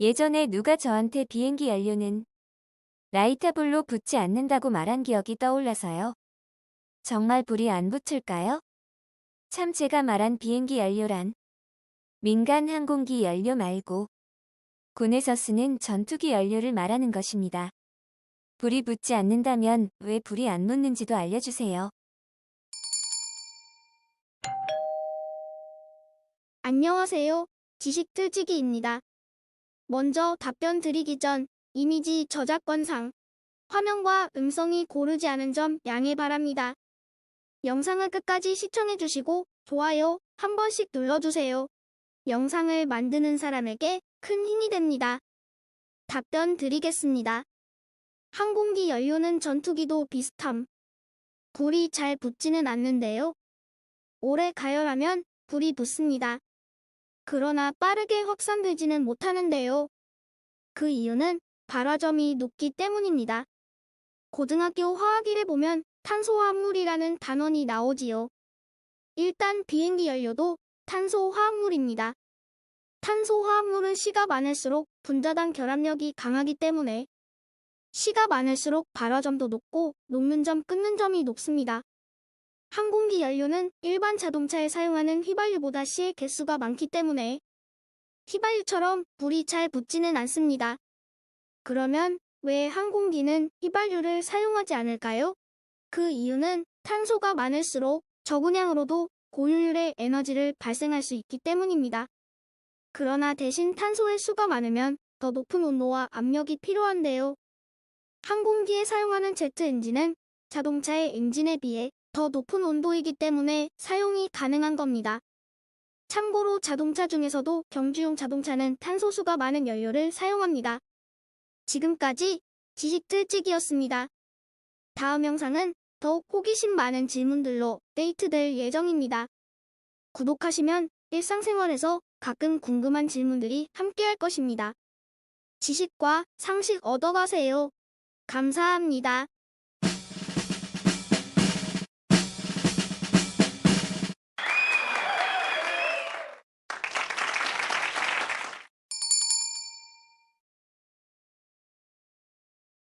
예전에 누가 저한테 비행기 연료는 라이터불로 붙지 않는다고 말한 기억이 떠올라서요. 정말 불이 안 붙을까요? 참 제가 말한 비행기 연료란 민간 항공기 연료 말고 군에서 쓰는 전투기 연료를 말하는 것입니다. 불이 붙지 않는다면 왜 불이 안 붙는지도 알려주세요. 안녕하세요. 지식 틀지기입니다. 먼저 답변 드리기 전 이미지 저작권상 화면과 음성이 고르지 않은 점 양해 바랍니다. 영상을 끝까지 시청해주시고 좋아요 한 번씩 눌러주세요. 영상을 만드는 사람에게 큰 힘이 됩니다. 답변 드리겠습니다. 항공기 연료는 전투기도 비슷함. 불이 잘 붙지는 않는데요. 오래 가열하면 불이 붙습니다. 그러나 빠르게 확산되지는 못하는데요. 그 이유는 발화점이 높기 때문입니다. 고등학교 화학일에 보면 탄소화합물이라는 단원이 나오지요. 일단 비행기 연료도 탄소화합물입니다. 탄소화합물은 시가 많을수록 분자단 결합력이 강하기 때문에 시가 많을수록 발화점도 높고 녹는 점 끊는 점이 높습니다. 항공기 연료는 일반 자동차에 사용하는 휘발유보다 C의 개수가 많기 때문에 휘발유처럼 불이 잘 붙지는 않습니다. 그러면 왜 항공기는 휘발유를 사용하지 않을까요? 그 이유는 탄소가 많을수록 저분량으로도 고효율의 에너지를 발생할 수 있기 때문입니다. 그러나 대신 탄소의 수가 많으면 더 높은 온도와 압력이 필요한데요. 항공기에 사용하는 제트 엔진은 자동차의 엔진에 비해 더 높은 온도이기 때문에 사용이 가능한 겁니다. 참고로 자동차 중에서도 경주용 자동차는 탄소수가 많은 연료를 사용합니다. 지금까지 지식틀찍이었습니다. 다음 영상은 더욱 호기심 많은 질문들로 데이트될 예정입니다. 구독하시면 일상생활에서 가끔 궁금한 질문들이 함께할 것입니다. 지식과 상식 얻어가세요. 감사합니다.